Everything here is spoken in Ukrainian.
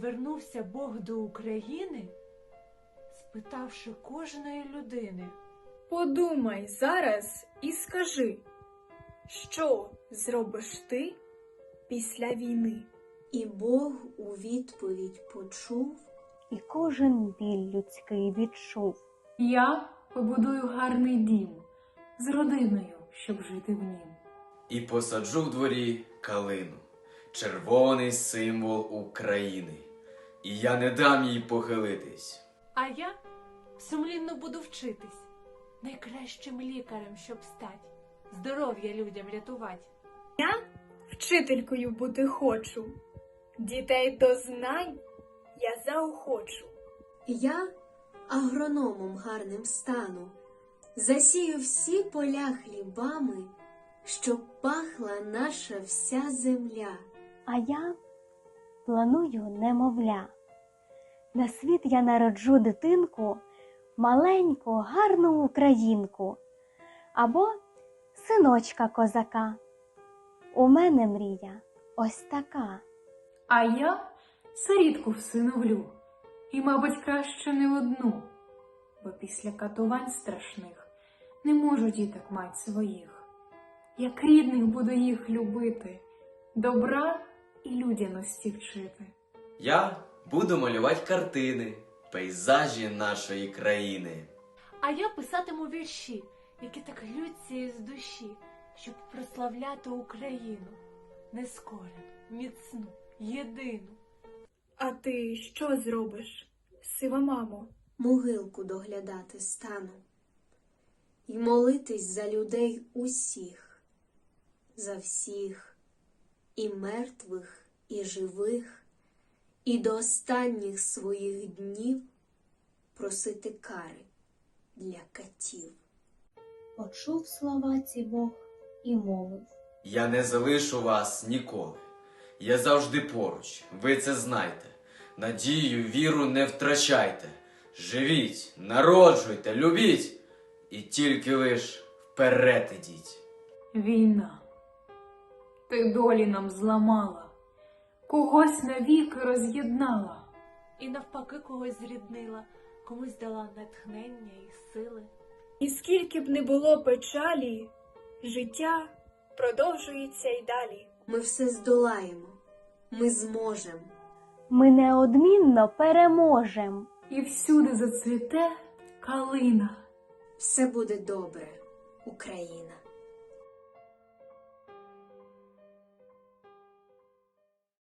звернувся Бог до України, спитавши кожної людини. Подумай зараз і скажи, що зробиш ти після війни? І Бог у відповідь почув, і кожен біль людський відчув. Я побудую гарний дім з родиною, щоб жити в нім. І посаджу в дворі калину, червоний символ України. І я не дам їй похилитись. А я сумлінно буду вчитись, найкращим лікарем, щоб стать, здоров'я людям рятувати. Я Вчителькою бути хочу, дітей до знань я заохочу. я агрономом гарним стану, засію всі поля хлібами, щоб пахла наша вся земля. А я планую немовля. На світ я народжу дитинку, маленьку, гарну українку або синочка козака. У мене мрія ось така. А я сирітку всиновлю, і, мабуть, краще не одну, бо після катувань страшних не можу діток мать своїх. Як рідних буду їх любити, добра і людяності вчити. Я буду малювати картини, пейзажі нашої країни. А я писатиму вірші, які так ллються із душі, щоб прославляти Україну, нескорену, міцну, єдину. А ти що зробиш, сива мамо? могилку доглядати стану і молитись за людей усіх, за всіх, і мертвих, і живих, і до останніх своїх днів просити кари для катів. Почув слова ці Бог і мовив. Я не залишу вас ніколи. Я завжди поруч, ви це знайте. Надію, віру не втрачайте. Живіть, народжуйте, любіть, і тільки лиш вперед ідіть. Війна, ти долі нам зламала, когось навіки роз'єднала. І навпаки когось зріднила, комусь дала натхнення і сили. І скільки б не було печалі, життя продовжується й далі. Ми все здолаємо, ми зможемо. Ми неодмінно переможем. І всюди зацвіте калина. Все буде добре, Україна.